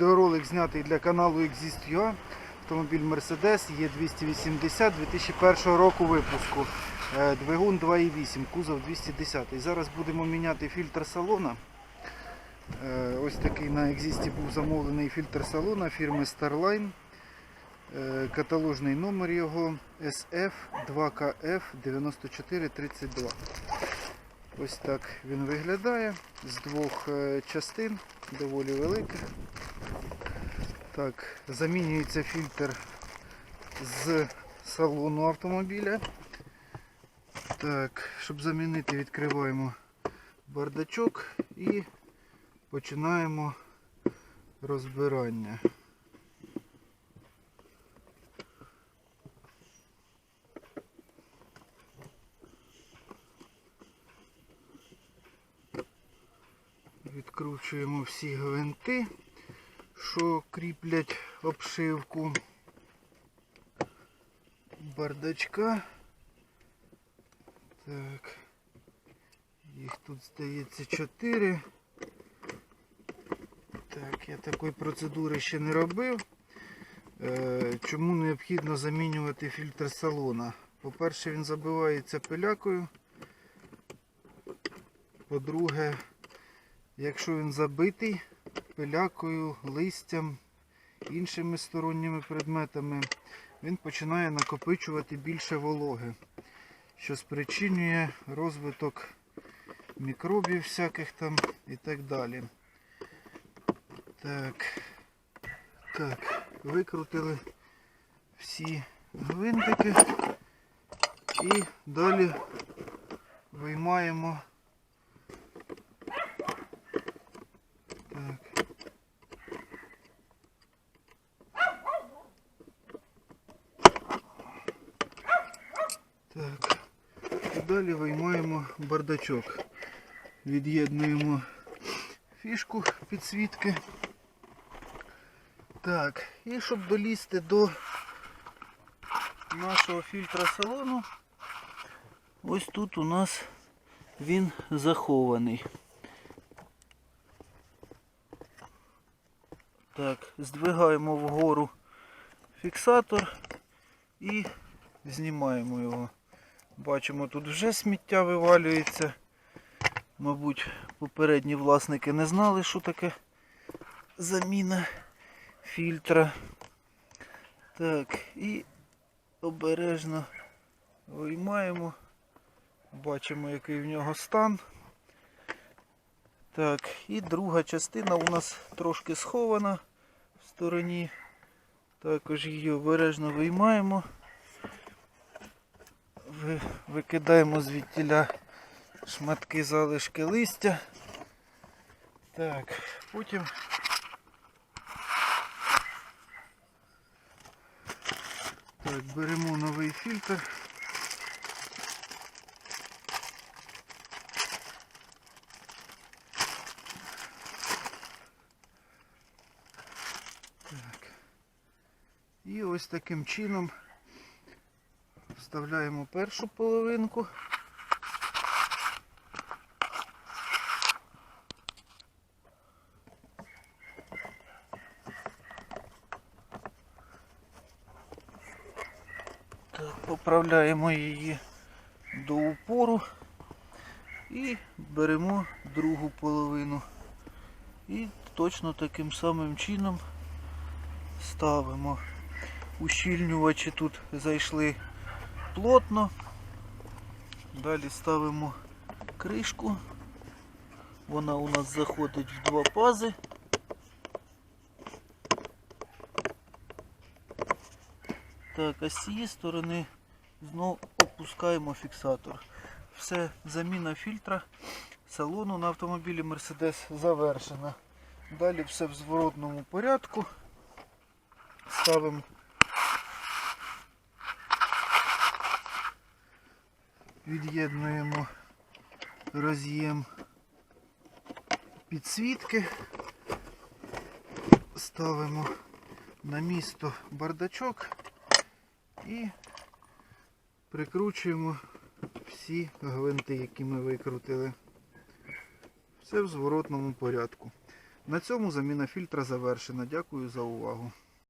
Відеоролик знятий для каналу Exist.ua. Автомобіль Mercedes є 280 2001 року випуску. Е, Двигун 2.8, кузов 210. Зараз будемо міняти фільтр салона. Е, Ось такий на Exist був замовлений фільтр салона фірми Starline. Е, Каталожний номер його SF 2KF 9432. Ось так він виглядає з двох частин, доволі великих. Так, замінюється фільтр з салону автомобіля. Так, щоб замінити, відкриваємо бардачок і починаємо розбирання. Відкручуємо всі гвинти, що кріплять обшивку бардачка. Так. Їх тут здається 4. Так, я такої процедури ще не робив. Е, Чому необхідно замінювати фільтр салона? По-перше, він забивається пилякою. По-друге, якщо він забитий пилякою, листям, іншими сторонніми предметами, він починає накопичувати більше вологи, що спричинює розвиток мікробів всяких там і так далі. Так, так, викрутили всі гвинтики і далі виймаємо. Так. І далі виймаємо бардачок. Від'єднуємо фішку підсвітки. Так, і щоб долізти до нашого фільтра салону, ось тут у нас він захований. Так, здвигаємо вгору фіксатор і знімаємо його. Бачимо, тут вже сміття вивалюється. Мабуть, попередні власники не знали, що таке заміна фільтра. Так, і обережно виймаємо. Бачимо, який в нього стан. Так, і друга частина у нас трошки схована в стороні. Також її обережно виймаємо. Ви- Викидаємо звідтіля шматки залишки листя. Так, потім так, беремо новий фільтр. Так. І ось таким чином вставляємо першу половинку. Так, поправляємо її до упору і беремо другу половину. І точно таким самим чином ставимо. Ущільнювачі тут зайшли плотно. Далі ставимо кришку. Вона у нас заходить в два пази. Так, а з цієї сторони знову опускаємо фіксатор. Все, заміна фільтра салону на автомобілі Mercedes завершена. Далі все в зворотному порядку. Ставимо від'єднуємо роз'єм підсвітки, ставимо на місто бардачок і прикручуємо всі гвинти, які ми викрутили. Все в зворотному порядку. На цьому заміна фільтра завершена. Дякую за увагу.